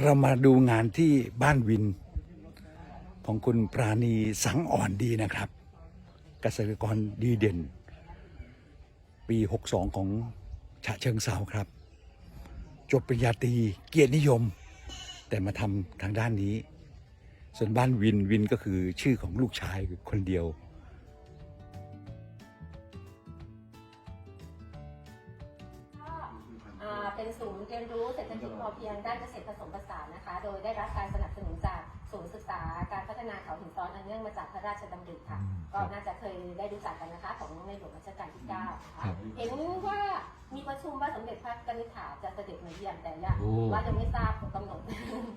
เรามาดูงานที่บ้านวิน ของคุณปราณีสังอ่อนดีนะครับ เกษตรกรดีเด่น ปี 62 ของฉะเชิงเซาครับ จบปริญญาตรีเกียรตินิยม แต่มาทำทางด้านนี้ ส่วนบ้านวินวินก็คือชื่อของลูกชายคนเดียว เป็นศูนย์เรียนรู้เศรษฐกิจพอเพียงด้านเกษตรผสมผสานนะคะ โดยได้รับการสนับสนุนจากศูนย์ศึกษาการพัฒนาเขาหินซ้อนอันเนื่องมาจากพระราชดำริค่ะอืมก็น่าจะเคยได้รู้จักกันนะคะ ของในหลวงรัชกาลที่9นะคะครับเห็นว่ามีประชุมว่าสมเด็จพระกนิษฐาจะเสด็จมาเยี่ยมแต่ยังโอ้ว่ายังไม่ทราบกำหนด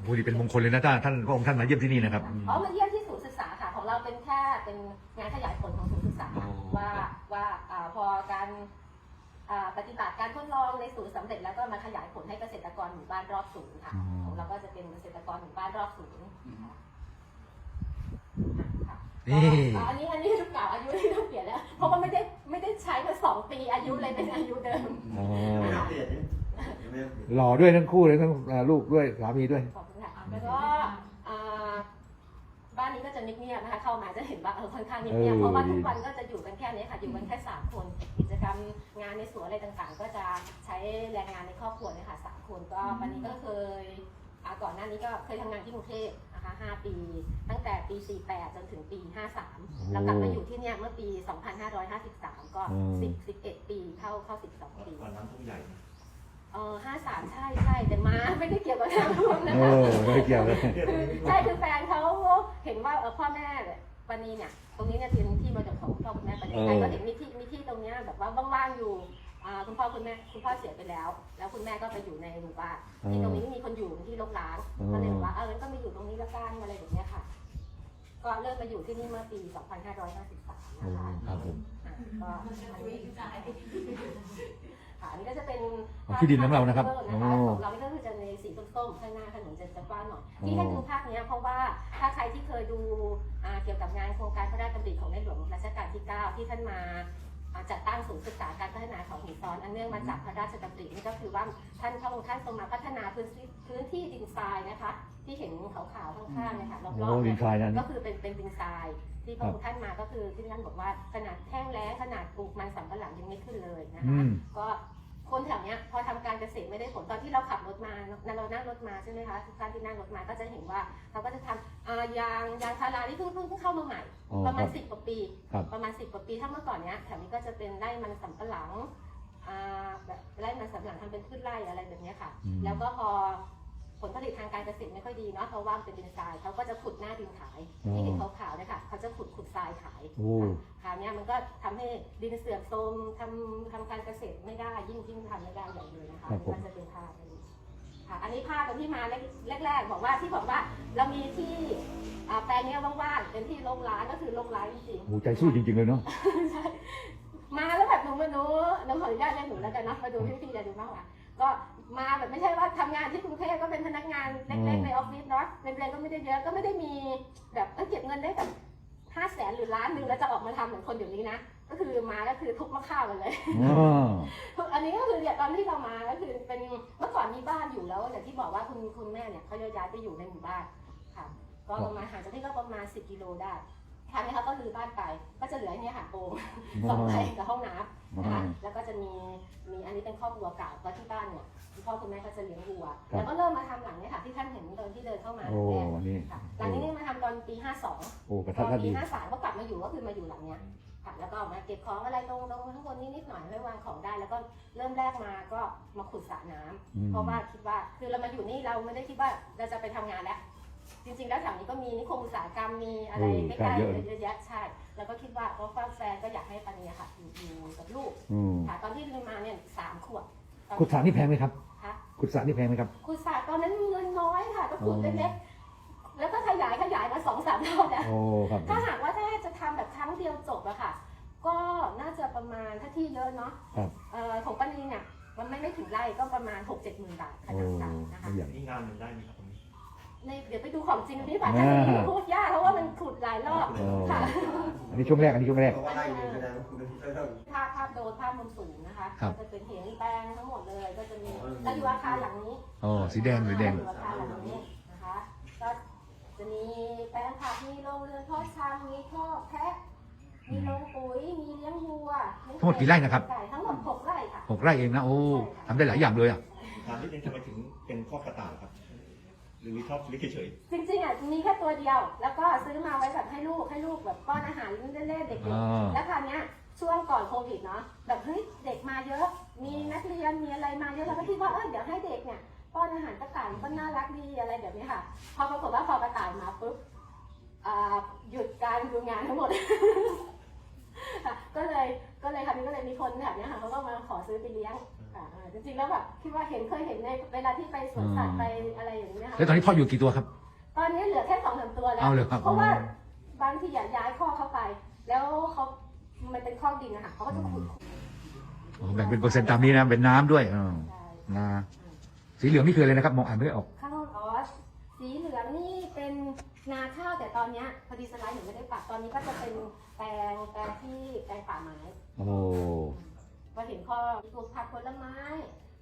โอ้ดีเป็นมงคลเลยนะท่านท่านพระองค์ท่านมาเยี่ยมที่นี่นะครับอ๋อมาเยี่ยมที่ศูนย์ศึกษาค่ะของเราเป็นแค่เป็นงานขยายผลของศูนย์ศึกษาอ๋อว่าว่าอ่าพอการอ่า ปฏิบัติการทดลองในศูนย์สำเร็จแล้วก็มาขยายผลให้เกษตรกรหมู่บ้านรอบศูนย์ค่ะ ของเราก็จะเป็นเกษตรกรหมู่บ้านรอบศูนย์ค่ะนี่ ก็อันนี้อันนี้ลูกเก่าอายุที่ต้องเปลี่ยนแล้ว เพราะว่าไม่ได้ไม่ได้ใช้มาสองปีอายุเลยเป็นอายุเดิมอ๋อไม่ได้เปลี่ยนนี่ยังไม่ได้เปลี่ยน หล่อด้วยทั้งคู่เลยทั้งเอ่อลูกด้วยสามีด้วย ขอบคุณค่ะแล้วก็อ่า บ้านนี้ก็จะเงียบๆนะคะ เข้ามาจะเห็นว่าเออค่อนข้างเงียบเออๆเพราะว่าดีทุกวันก็จะอยู่กันแค่นี้ค่ะ อยู่กันแค่สามคน กิจกรรมงานในสวนอะไรต่างๆ ก็จะใช้แรงงานในครอบครัวเนี่ยค่ะสามคนก็วันนี้ก็เคยอ่าก่อนหน้านี้ก็เคยทำงานที่กรุงเทพนะคะห้าปี ตั้งแต่ปี 48 จนถึงปี 53 แล้วกลับมาอยู่ที่เนี่ยเมื่อปี 2553 ก็อืม10 11 ปีเข้าเข้า 12 ปีตอนน้ำท่วมใหญ่ เออ53ใช่ใช่แต่มาไม่ได้เกี่ยวกับน้ำท่วมนะโอ้คะไม่เกี่ยวเลยใช่คือแฟนเขาเห็นว่าเออพ่อแม่ปานีเนี่ย ตรงนี้เนี่ยเป็นที่มรดกของคุณพ่อคุณแม่ปานีเออใครก็เห็นมีที่มีที่ตรงเนี้ยแบบว่าว่างๆอยู่อ่าคุณพ่อคุณแม่คุณพ่อเสียไปแล้ว แล้วคุณแม่ก็ไปอยู่ในหมู่บ้านที่ตรงนี้ไม่มีคนอยู่ที่รกร้างก็เลยบอกว่าเอองั้นก็มาอยู่ตรงนี้ละกันอะไรแบบเนี้ยค่ะ ก็เริ่มมาอยู่ที่นี่เมื่อปี 2553โอ้นะคะ ครับผม อะก็อันนี้ ค่ะอันนี้ก็จะเป็นอ๋อที่ดินของเรานะครับนะคะโอ้ของเรานี่ก็คือจะในสีส้มๆข้างหน้าถนนจะจะกว้างหน่อยที่ให้ดูภาพเนี้ยเพราะว่าถ้าใครที่เคยดูอ่าเกี่ยวกับงานโครงการพระราชดำริของในหลวงรัชกาลที่ 9 ที่ท่านมาอ่า จัดตั้งศูนย์ศึกษาการพัฒนาเขาหินซ้อน อันเนื่องมาจากพระราชดำรินี่ก็คือว่าท่านพระองค์ท่านทรงมาพัฒนาพื้นที่พื้นที่ดินทรายนะคะ ที่เห็นขาวๆข้างๆเนะคะรอบโอ้ๆดิเนี่นยทรายนั่นก็คือเป็นเป็นดินทราย ที่พระองค์ท่านมาก็คือที่ท่านบอกว่าขนาดแห้งแล้งขนาดปลูกมันสำปะหลังยังไม่ขึ้นเลยนะอืคะ ม ก็ คนแถวเนี้ยพอทำการเกษตรไม่ได้ผลตอนที่เราขับรถมาเรานั่งรถมาใช่ไหมคะทุกท่านที่นั่งรถมาก็จะเห็นว่าเขาก็จะทำอ่ายางยางพาราที่เพิ่งเพิ่งเพิ่งเข้ามาใหม่อ๋อประคมารัณบสิบกว่าปีครับประมาณสิบกว่าปีถ้าเมื่อก่อนเนี้ยแถวนี้ก็จะเป็นไร่มันสำปะหลังอ่าแบบไร่มันสำปะหลังทำเป็นพืชไร่อะไรแบบเนี้ยค่ะอืมแล้วก็พอผ ลผลิตทางการเกษตรไม่ค่อยดีเนาะเพราะว่ามันเป็นดินทรายเขาก็จะขุดหน้าดินขายที่เห็นขาวๆเนะคะเขาจะขุดขุดทรายขายโอ้ คราวเนี้ยมันก็ทำให้ดินเสื่อมโทรมทำทำการเกษตรไม่ได้ยิ่งยิ่งทำไม่ได้ใหญ่เลยนะคะครับผม มันจะเป็นภาพอันนี้ค่ะอันนี้ภาพตอนที่มาแรกๆบอกว่าที่บอกว่าเรามีที่อ่าแปลงเนี้ยว่างๆเป็นที่โรงร้านก็คือโรงร้านจริงๆ โหใจสู้จริงๆเลยเนาะ ใช่มาแล้วแบบหนูมาหนูน้ำขออนุญาตเรียกหนูแล้วกันนะมาดูพี่ๆจะดูมากกว่าก็ มาแบบไม่ใช่ว่าทำงานที่กรุงเทพก็เป็นพนักงานเล็กๆในออฟฟิศเนาะเงินเดือนก็ไม่ได้เยอะก็ไม่ได้มีแบบเอ้ยเก็บเงินได้แบบห้าแสนหรือล้านหนึ่งแล้วจะออกมาทำเหมือนคนเดี๋ยวนี้นะก็คือมาก็คือทุบมะข้าวกันเลย อ๋อ อันนี้ก็คือเนี่ยตอนที่เรามาก็คือเป็นเมื่อก่อนมีบ้านอยู่แล้วอย่างที่บอกว่าคุณคุณแม่เนี่ยเขาย้ายไปอยู่ในหมู่บ้านค่ะ ก็ประมาณห่างจากที่ก็ประมาณ10กิโลได้ คราวนี้เขาก็รื้อบ้านไป ก็จะเหลือไอ้เนี่ยค่ะโปงสองใบกับห้องน้ำนะคะแล้วก็จะมีมีอันนี้เป็นครอบครัวเก่าเพราะที่บ้านเนี่ยคุณพ่อคุณแม่ก็จะเลี้ยงวัว แล้วก็เริ่มมาทำหลังเนี่ยค่ะที่ท่านเห็นตอนที่เดินเข้ามาโอ้แรกนี่ค่ะหลังนี้เนี่ยมาทำตอนปี52โอ้กระตทัอดนรัดปีดีห้าสามก็กลับมาอยู่ก็คือมาอยู่หลังเนี้ยค่ะแล้วก็ออกมาเก็บของอะไรตรงตรงข้างบนนิดๆหน่อยให้วางของได้ แล้วก็เริ่มแรกมาก็มาขุดสระน้ำ อืม เพราะว่าคิดว่าคือเรามาอยู่นี่เราไม่ได้คิดว่าเราจะไปทำงานแล้ว จริงๆแล้วแถวนี้ก็มีนิคมอุตสาหกรรมมีอะไรเออใกล้ๆเยอะเยอะแยะใช่แล้วก็คิดว่าเพราะว่าแฟนก็อยากให้ปานีอะค่ะอยู่อยู่กับลูกอืมค่ะตอนที่ลืมมาเนี่ยสามขวบตอนขุดสระนี่แพงไหมครับค่ะขุดสระนี่แพงไหมครับขุดสระตอนนั้นเงินน้อยค่ะก็ขุดอ๋อเล็กๆแล้วก็ขยายขยายมาสองสามรอบแล้ว โอ้ครับ ถ้าหากว่าถ้าจะทำแบบครั้งเดียวจบอะค่ะ ก็น่าจะประมาณถ้าที่เยอะเนาะครับ เอ่อของป้านีเนี่ยมันไม่ไม่ถึงไร่ก็ประมาณ 6 7หมื่นบาทขโอ้นาดกลางนะคะ ไม่ใหญ่ นี่งานมันได้ไหมครับตรงนี้ ในเดี๋ยวไปดูของจริงนี่ป่ะถ้าจะมีพูดยากเพราะว่ามันขุดหลายรอบโอ้ค่ะอันนี้ช่วงแรกอันนี้ช่วงแรก เพราะว่าไล่หนึ่งแสดงว่าคุณเป็นที่เท่าภาพภาพโดนภาพมุมสูงนะคะครับ ก็จะเป็นเห็นแปลงทั้งหมดเลยก็จะมีอ๋อแล้วอยู่อาคารหลังนี้อ๋อสีแดงสีแดง อยู่อาคารหลังนี้นะคะก็จะมีแปลงผักมีโรงเรือนเพาะชำมีข้อกแพะมีโรงปุ๋ยมีเลี้ยงวัวเลี้ยทั้งหมดกี่ไร่นะครับ ไก่ทั้งหมดหกไร่ค่ะหกไร่เองนะโอ้ทำได้หลายอย่างเลยอะ ถามนิดนึงทำไมถึงเป็นข้อกระต่ายครับห รือชอบเลี้ยงเฉยจริงๆอะมีแค่ตัวเดียว แล้วก็ซื้อมาไว้แบบให้ลูกให้ลูกแบบป้อนอาหารเล่นๆเด็กอ่า ๆแล้วคราวเนี้ยช่วงก่อนโควิดเนาะแบบเฮ้ยเด็กมาเยอะ มีนักเรียนมีอะไรมาเยอะเราก็คิดว่าเออเดี๋ยวให้เด็กเนี่ยป้อนอาหารกระต่ายมันก็น่ารักดีอะไรแบบนี้ค่ะ พอปรากฏว่าพอกระต่ายมาปุ๊บอ่าหยุดการดูงานทั้งหมด ค่ะก็เลยก็เลยคราวนี้ก็เลยมีคนแบบเนี้ยค่ะเขาก็มาขอซื้อไปเลี้ยงค่ะเออจริงๆแล้วแบบคิดว่าเห็นเคยเห็นในเวลาที่ไปสวนสัตว์ไปอะไรอย่างนี้ยค่ะแล้วตอนนี้พ่ออยู่กี่ตัวครับ ตอนนี้เหลือแค่สองสามตัวแล้วเอาเลยครับเพราะว่าบางทีอะย้ายข้อกเข้าไป แล้วเขามันเป็นข้อกดินนะคะเขาก็จะขุดอ๋อแบ่งเป็นเปอร์เซ็นต์ตามนี้นะเป็นน้ำด้วยอ๋อใช่นาสีเหลืองนี่คืออะไรนะครับ มองอ่านไม่ออก ข้าวออสสีเหลืองนี่เป็นนาข้าวแต่ตอนเนี้ยพอดีสไลด์หนูไม่ได้ปักตอนนี้ก็จะเป็นแปลงแปลงที่แปลงป่าไม้ โอ้ ก็เห็นข้อปลูกผักผลไม้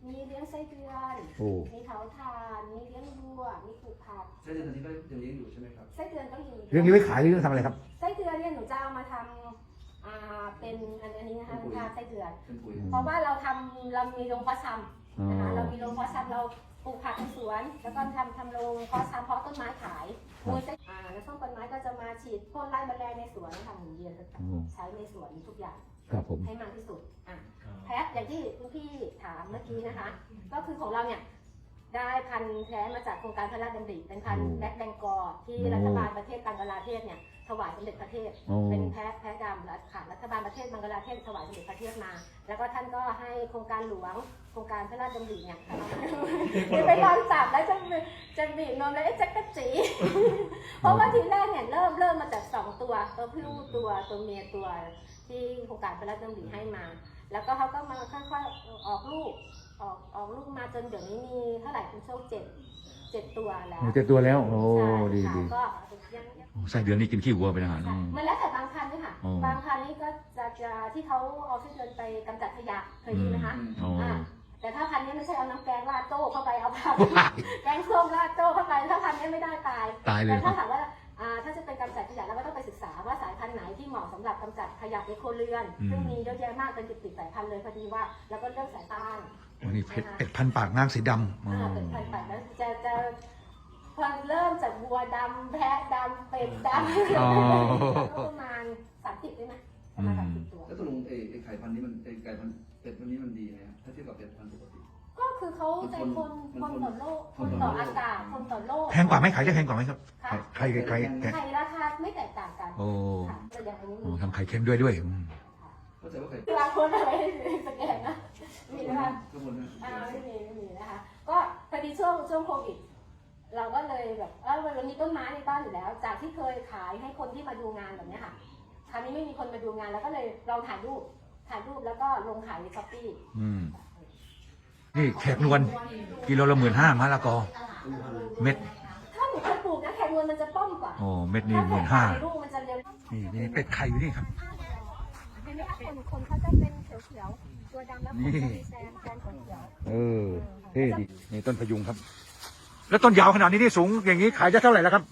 มีเลี้ยงไส้เดือน โอ้ มีเถาทานมีเลี้ยงวัว มีปลูกผักๆใช่เดือนนี้ก็ยังเลี้ยงอยู่ใช่ไหมครับไส้เดือนก็มีเรื่องนี้ไว้ขายหรือเรื่องทำอะไรครับ ไส้เดือนเนี่ยหนูจะเอามาทำอ่าเป็นอันอันนี้นะคะเป็นปุ๋ยทาไส้เดือน เป็นปุ๋ยเพราะว่าเราทำเรามีโรงเพาะชำอ๋อนะคะ เรามีโรงเพาะชำเราปลูกผักในสวน แล้วก็ทำทำโรงเพาะชำเพาะต้นไม้ขายโดยจะอ่าแล้วช่วงต้นไม้ก็จะมาฉีดพ่นไล่แมลงในสวนนะคะหมุนเวียนกันอืมใช้ในสวนทุกอย่าง ครับผมให้มากที่สุดอะแพะอย่างที่คุณพี่ถามเมื่อกี้นะคะ ก็คือของเราเนี่ย ได้พันธุ์แท้มาจากโครงการพระราชดำริเป็นพันธุ์แบล็คแบงกอร์ที่รัฐบาลประเทศบังกลาเทศเนี่ยถวายสมเด็จพระเทพโอ้ เป็นแพะแพะดำและค่ะรัฐบาลประเทศบังกลาเทศถวายสมเด็จพระเทพมา แล้วก็ท่านก็ให้โครงการหลวงโครงการพระราชดำริเนี่ยเดี๋ยวไปลองจับแล้วจะจะบีบนมแล้วเอ๊ะจะกระจี เพราะว่าทีแรกเนี่ยเริ่มเริ่มมาจากสองตัวตัวผู้ตัวตัวเมียตัวที่โครงการพระราชดำริให้มา แล้วก็เขาก็มาค่อยๆออกลูก ออกออกลูกมาจนเดี๋ยวนี้มีเท่าไหร่คุณโชคเจ็ดเจ็ดตัวแล้วโอ้เจ็ดตัวแล้ว โอ้ใช่ดีค่ะดีก็ยังยังโอ้ไส้เดือนนี่กินขี้วัวเป็นอาหารอืมมันแล้วแต่บางพันธุ์ด้วยค่ะ อ๋อบางพันธุ์นี่ก็จะจะที่เขาเอาไส้เดือนไปกำจัดขยะเคยได้ยินไหมคะอ๋ออ่าแต่ถ้าพันธุ์นี้ไม่ใช่เอาน้ำแกงราดโต้เข้าไปเอาผักแกงส้มราดโต้เข้าไปถ้าพันธุ์นี้ไม่ได้ตายตายเลแต่ยคถ้ารับถามว่าอ่าถ้าจะเป็นกำจัดขยะเราก็ต้องไปศึกษาว่าสายพันธุ์ไหนที่เหมาะสำหรับกำจัดขยะในครัวเรือนอืม ซึ่งมีเยอะแยะมากเป็นสิบสิบสายพันธุ์เลยพอดีว่า แล้วก็เรื่องสายตาล วันนี้เป็ดเป็ดพันปากน้ำสีดำอ๋อ อ่าเป็นพันธุ์แบบนั้นจะจะพอเริ่มจากวัวดำแพะดำเป็ดดำอ๋อ ก็ประมาณสามสิบได้ไหมประมาณสามสิบตัว แล้วตกลงไอ้ไอ้ไข่พันธุ์นี้มันไอ้ไก่พันธุ์เป็ดพันธุ์นี้มันดีไหมครับถ้าเทียบกับเป็ดพันธุ์ปกติ ก็คือเขาใจคนคนต่อโลกคนต่ออากาศคนต่อโลก แพงกว่าไหมขายจะแพงกว่าไหมครับค่ะ ไข่ไข่ไข่ไข่ไข่ราคาไม่แตกต่างกันโอ้ค่ะแต่อย่างนี้โอ้ทำไข่เค็มด้วยด้วยอืมเข้าใจว่าไข่ บางคนอะไรสแกนนะ มีนะคะข้างบนนะอ่าไม่มีไม่มีนะคะ ก็พอดีช่วงช่วงโควิด เราก็เลยแบบเออเรามีต้นไม้ในบ้านอยู่แล้ว จากที่เคยขายให้คนที่มาดูงานแบบเนี้ยค่ะ คราวนี้ไม่มีคนมาดูงานแล้วก็เลยลองถ่ายรูป ถ่ายรูปแล้วก็ลงขายในช้อปปี้อืม นี่แขกนวลกิโลละหมื่นห้ามะละกอ เม็ด ถ้าหนูเคยปลูกนะแขกนวลมันจะป้อมกว่าโอ้เม็ดนี่หมื่นห้าถ่ายรูปมันจะเร็ว นี่นี่เป็ดไข่อยู่นี่ครับ เห็นไหมคะคนคนเขาจะเป็นเขียวๆ ตัวดำแล้วผมจะมีแซมแซมเขียวเออเท่ดีนี่ต้นพยุงครับ แล้วต้นยาวขนาดนี้ที่สูงอย่างนี้ขายจะเท่าไหร่แล้วครับ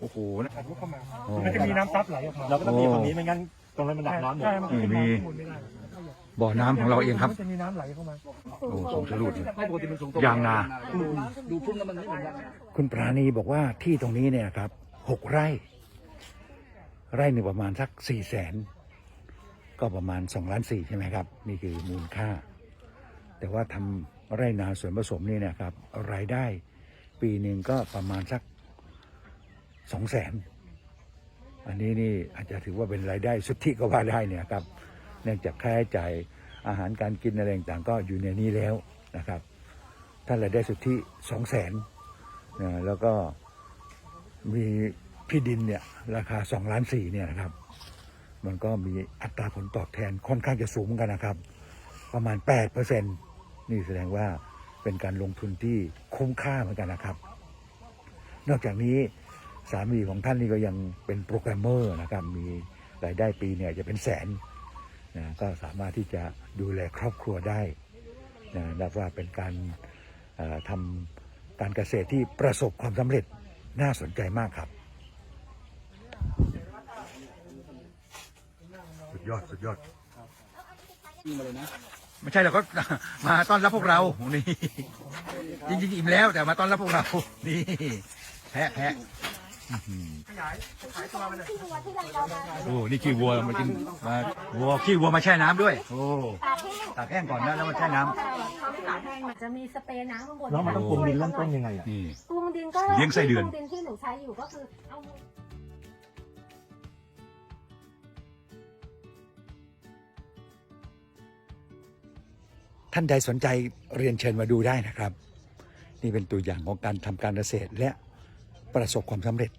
โอ้โหนะถ่ายรูปเข้ามาโอ้ มันจะมีน้ำซับไหลออกมาเราก็ต้องมีฝั่งนี้ไม่งั้นตรงนั้นมันดักน้ำหมด ใช่มันขึ้นมีมาข้างบนไม่ได้บ่อน้ำของเราเองครับ มันจะมีน้ำไหลเข้ามาโอ้สูงทะลุเลยไม่ปกติมันสูงตรงยางนาดูดูพุ่งแล้วมันไม่เหมือนกัน คุณปราณีบอกว่าที่ตรงนี้เนี่ยครับหกไร่ ไร่หนึ่งประมาณสักสี่แสน ก็ประมาณสองล้านสี่ใช่ไหมครับ นี่คือมูลค่า แต่ว่าทำไร่นาสวนผสมนี่เนะครับ รายได้ปีหนึ่งก็ประมาณสักสองแสนอันนี้นี่อาจจะถือว่าเป็นรายได้สุทธิก็ว่าได้เนี่ยครับ เนื่องจากค่าใช้จ่ายอาหารการกินอะไรต่างๆก็อยู่ในนี้แล้วนะครับ ถ้ารายได้สุทธิสองแสนนะแล้วก็มีที่ดินเนี่ยราคา2ล้านสี่เนี่ยนะครับ มันก็มีอัตราผลตอบแทนค่อนข้างจะสูงเหมือนกันนะครับ ประมาณ8เปอร์เซ็นนี่แสดงว่าเป็นการลงทุนที่คุ้มค่าเหมือนกันนะครับ นอกจากนี้สามีของท่านนี่ก็ยังเป็นโปรแกรมเมอร์นะครับ มีรายได้ปีเนี่ยจะเป็นแสนนะก็สามารถที่จะดูแลครอบครัวได้นะนับว่าเป็นการทำการเกษตรที่ประสบความสำเร็จน่าสนใจมากครับ สุดยอดสุดยอดไม่ใช่เราก็ มาต้อนรับพวกเรา นี่จริงๆอิ่มแล้วแต่มาต้อนรับพวกเรา นี่แพะแพะที่วัวที่เราเอามาโอ้ นี่ขี้วัวมากินมาวัวขี้วัวมาแช่น้ำด้วย โอ้ตากแห้งตากแห้งก่อนนะแล้วมาแช่น้ำเขาตากแห้งมันจะมีสเปรย์น้ำข้างบนแล้วมันต้องปรุงดินเริ่มต้นยังไงอะ นี่ ปรุงดินก็เลี้ยงไส้เดือน ปรุงดินที่หนูใช้อยู่ก็คือเอา ท่านใดสนใจเรียนเชิญมาดูได้นะครับ นี่เป็นตัวอย่างของการทำการเกษตรและประสบความสำเร็จ